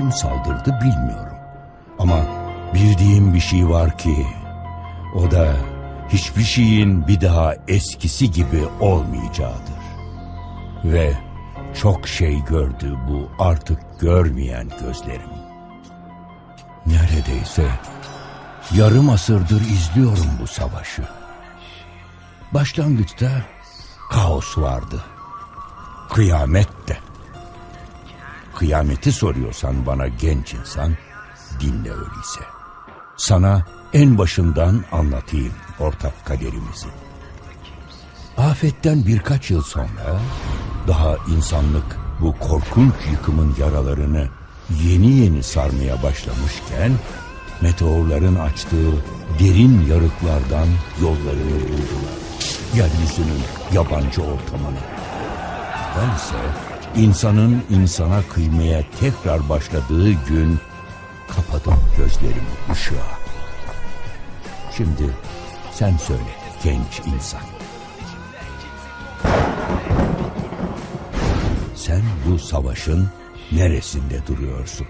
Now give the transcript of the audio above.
kim saldırdı bilmiyorum. Ama bildiğim bir şey var ki o da hiçbir şeyin bir daha eskisi gibi olmayacağıdır. Ve çok şey gördü bu artık görmeyen gözlerim. Neredeyse yarım asırdır izliyorum bu savaşı. Başlangıçta kaos vardı. Kıyamet de. Kıyameti soruyorsan bana genç insan, dinle öyleyse. Sana en başından anlatayım ortak kaderimizi. Afetten birkaç yıl sonra daha insanlık bu korkunç yıkımın yaralarını yeni yeni sarmaya başlamışken meteorların açtığı derin yarıklardan yollarını buldular. Yeryüzünün yabancı ortamına. Ben ise insanın insana kıymaya tekrar başladığı gün kapadım gözlerimi ışığa. Şimdi sen söyle genç insan. Sen bu savaşın neresinde duruyorsun?